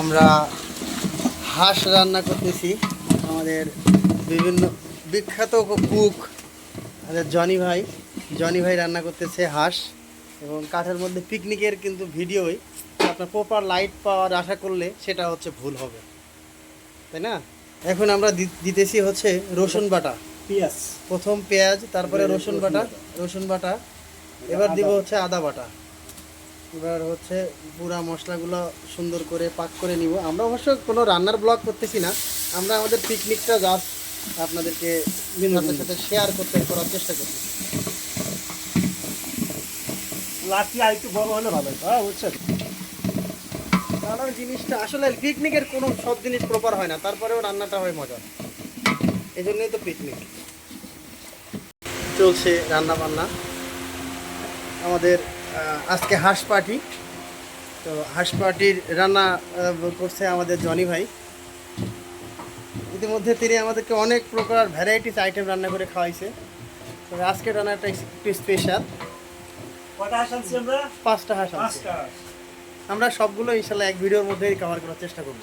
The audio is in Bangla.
আমরা হাঁস রান্না করতেছি। আমাদের বিভিন্ন বিখ্যাত কুক আমাদের জনি ভাই। জনি ভাই রান্না করতেছে হাঁস এবং কাঠের মধ্যে পিকনিকের কিন্তু ভিডিওই। আপনার প্রপার লাইট পাওয়ার আশা করলে সেটা হচ্ছে ভুল হবে। তাই না? এখন আমরা দিতেছি হচ্ছে রসুন বাটা। পেঁয়াজ। প্রথম পেঁয়াজ তারপরে রসুন বাটা। রসুন বাটা। এবার দিব হচ্ছে আদা বাটা। এবার হচ্ছে পুরা মশলাগুলো সুন্দর করে পাক করে নিব। আমরা অবশ্য কোনো রান্নার ব্লগ করতেছি না। আমরা আমাদের পিকনিকটা জাস্ট আপনাদেরকে সাথে সাথে শেয়ার করতে করার চেষ্টা করছি লাঠি আর একটু বড় হলে ভালো হ্যাঁ বুঝছেন? জিনিসটা। আসলে পিকনিকের কোনো সব জিনিস প্রপার হয় না তারপরেও রান্নাটা হয় মজা। এই জন্যই তো পিকনিক চলছে রান্না বান্না আমাদের আজকে হাঁস পার্টি। তো হাঁস পার্টির রান্না করছে আমাদের জনি ভাই। ইতিমধ্যে তিনি আমাদেরকে অনেক প্রকার ভ্যারাইটিস আইটেম রান্না করে খাওয়াইছে। তবে আজকের রান্নাটা একটু স্পেশাল পাঁচটা হাঁস। আমরা সবগুলো ইনশাল্লাহ এক ভিডিওর মধ্যেই কভার করার চেষ্টা করব।